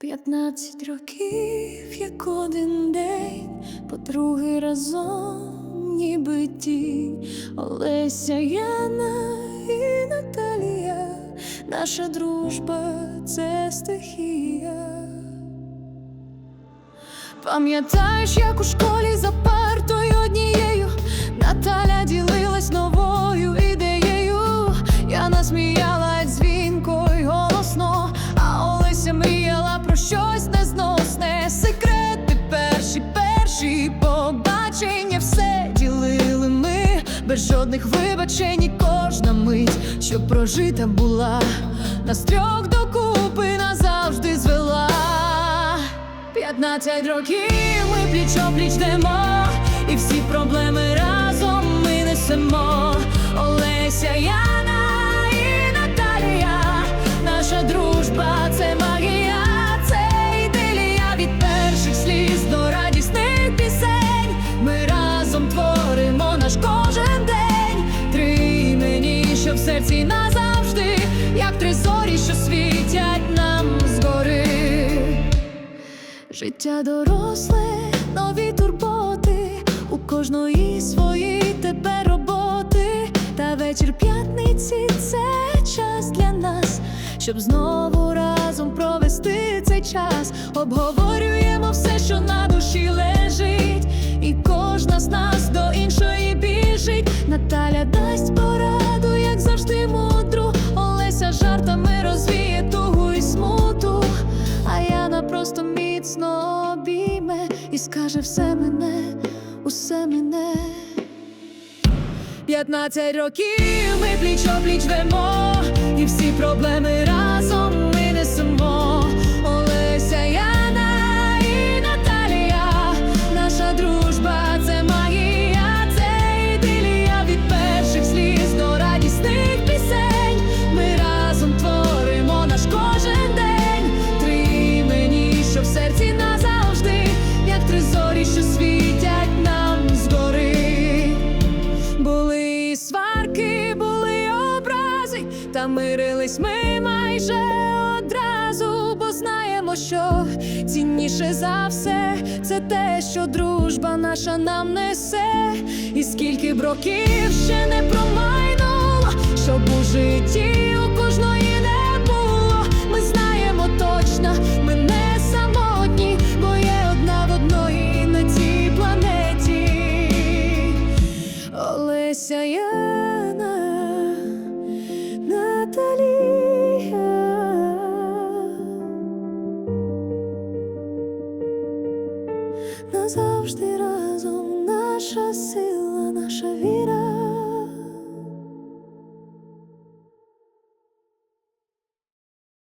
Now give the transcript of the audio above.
П'ятнадцять років, як один день, по другий разом, ніби тінь Олеся, Яна і Наталія, наша дружба це стихія. Пам'ятаєш, як у школі за партою однією Наталя ділилась новою ідеєю, я насміяла щось незносне. Секрети перші, перші побачення, все ділили ми без жодних вибачень, і кожна мить, що прожита була, нас трьох докупи назавжди звела. П'ятнадцять років ми пліч опліч йдемо, і всі проблеми разом ми несемо. Що в серці назавжди, як три зорі, що світять нам згори. Життя доросле, нові турботи, у кожної свої тепер роботи, та вечір п'ятниці це час для нас, щоб знову разом провести цей час. Обговорюємо скаже все мене, усе мене. П'ятнадцять років ми пліч опліч вемо, і всі проблеми образи, та мирились ми майже одразу, бо знаємо, що цінніше за все це те, що дружба наша нам несе, і скільки б років ще не промайнуло, щоб у житті Наталія. Назавжди разом наша сила, наша віра.